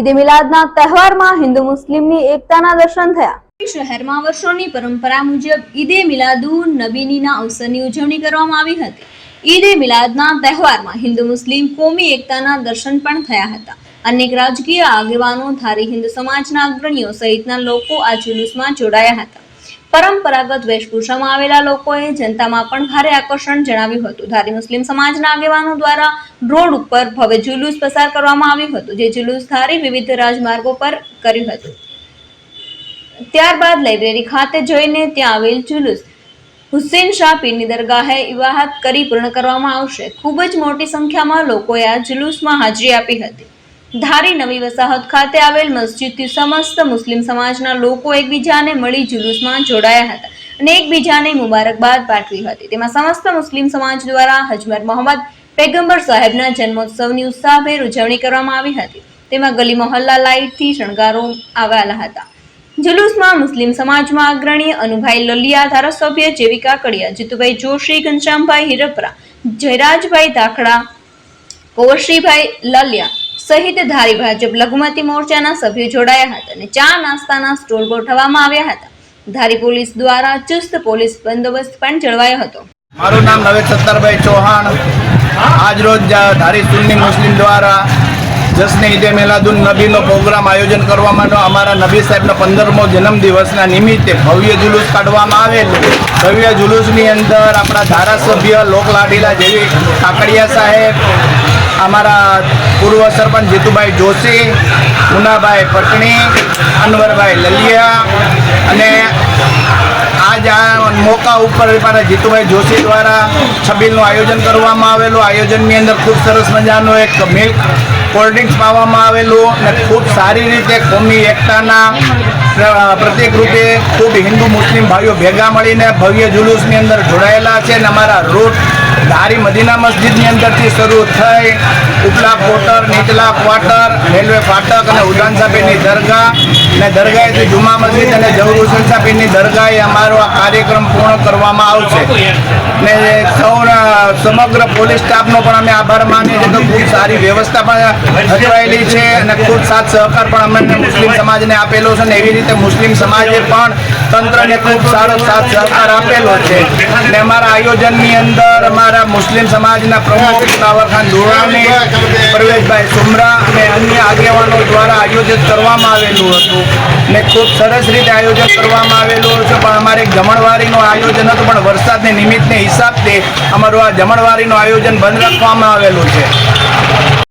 ઈદે મિલાદના તહેવારમાં હિન્દુ મુસ્લિમની એકતાના દર્શન થયા. શહેરમાં વર્ષોની પરંપરા મુજબ ઈદે મિલાદુન નબીનીના અવસરની ઉજવણી કરવામાં આવી હતી. ઈદે મિલાદના તહેવારમાં હિન્દુ મુસ્લિમ કોમી એકતાના દર્શન પણ થયા હતા. અનેક રાજકીય આગેવાનો ધારી હિન્દુ સમાજના અગ્રણીઓ સહિતના લોકો આ જુલુસમાં જોડાયા હતા. પરંપરાગત વેશભૂષામાં આવેલા લોકોએ જનતામાં પણ ભારે આકર્ષણ જણાવ્યું હતું. ધારી મુસ્લિમ સમાજના આગેવાનો દ્વારા રોડ ઉપર ભવ્ય જુલુસ પસાર કરવામાં આવ્યું હતું, જે જુલુસ ધારી વિવિધ રાજમાર્ગો પર કર્યું હતું. ત્યારબાદ લાઇબ્રેરી ખાતે જઈને ત્યાં આવેલ જુલુસ હુસેન શાહ પીરની દરગાહે ઇવાહત કરી પૂર્ણ કરવામાં આવશે. ખૂબ જ મોટી સંખ્યામાં લોકોએ આ જુલુસમાં હાજરી આપી હતી. ધારી નવી વસાહત ખાતે આવેલ મસ્જિદથી સમસ્ત મુસ્લિમ સમાજના લોકો એકબીજાને મળી જુલુસમાં જોડાયા હતા અને એકબીજાને મુબારકબાદ પાઠવી હતી. તેમાં સમસ્ત મુસ્લિમ સમાજ દ્વારા હજમર મોહમ્મદ પેગંબર સાહેબના જન્મોત્સવની ઉત્સાહભેર ઉજવણી કરવામાં આવી હતી. તેમાં ગલી મોહલ્લા લાઇટથી શણગારો આવેલા હતા. જુલુસમાં મુસ્લિમ સમાજમાં અગ્રણી અનુભાઈ લલિયા, ધારાસભ્ય જેવી કાકડિયા જીતુભાઈ જોશી, ઘનશ્યામભાઈ હિરપરા, જયરાજભાઈ ધાખડા કૌરશ્રીભાઈ લલિયા સહિત ધારી ભાજપ લઘુમતી મોરચાના સભ્યો જોડાયા હતા અને ચા નાસ્તાના સ્ટોલ ગોઠવવામાં આવ્યા હતા. ધારી પોલીસ દ્વારા ચુસ્ત પોલીસ બંદોબસ્ત પણ જળવાયો હતો. મારું નામ નવે સત્તરભાઈ ચૌહાણ. આજરોજ ધારી સુન્ની મુસ્લિમ દ્વારા જશ્ન ઈદે મેલાદુન નબીનો પ્રોગ્રામ આયોજન કરવામાં. અમારા નબી સાહેબનો પંદરમો જન્મદિવસના નિમિત્તે ભવ્ય જુલુસ કાઢવામાં આવેલું. ભવ્ય જુલુસની અંદર આપણા ધારાસભ્ય લોકલાડીલા જેવી કાકડિયા સાહેબ, અમારા પૂર્વ સરપંચ જીતુભાઈ જોશી, મુનાભાઈ પટણી, અનવરભાઈ લલિયા અને આજ આ મોકા ઉપર જીતુભાઈ જોશી દ્વારા છબીલનું આયોજન કરવામાં આવેલું. આયોજનની અંદર ખૂબ સરસ મજાનો એક મિલ્ક કોલ્ડ ડ્રિંક્સ પાવામાં આવેલું અને ખૂબ સારી રીતે કોમી, એકતાના પ્રત્યેક રૂપે ખૂબ હિન્દુ, મુસ્લિમ ભાઈઓ ભેગા મળીને ભવ્ય જુલુસની અંદર જોડાયેલા છે અને અમારા રૂટ ધારી મદીના મસ્જિદની અંદરથી શરૂ થઈ ઉપલા કોટર નીચલા ક્વાર્ટર, રેલવે ફાટક અને ઉદાન સાહેબની દરગાહ. અને દરગાહેથી જુમા મસ્જિદ અને જવર હુસેન સાહેબની દરગાહે અમારો આ કાર્યક્રમ પૂર્ણ કરવામાં આવશે. ને સૌ સમગ્ર પોલીસ સ્ટાફનો પણ અમે આભાર માનીએ છીએ તો ખૂબ સારી વ્યવસ્થા પણ હચવાયેલી છે અને ખૂબ સાથ સહકાર પણ અમને મુસ્લિમ સમાજને આપેલો છે અને એવી રીતે મુસ્લિમ સમાજે પણ તંત્રને ખૂબ સારો સાથ સહકાર આપેલો છે. અને અમારા આયોજનની અંદર અમારા મુસ્લિમ સમાજના પ્રમુખ સાવરખાન દુરાણી પ્રવેશભાઈ સુમરા અને અન્ય આગેવાનો દ્વારા આયોજિત કરવામાં આવેલું હતું. ને ખૂબ સરસ રીતે આયોજન કરવામાં આવેલું હતું પણ અમારે જમણવારીનું આયોજન હતું, પણ વરસાદને નિમિત્તને હિસાબથી અમારું આ જમણવારીનું આયોજન બંધ રાખવામાં આવેલું છે.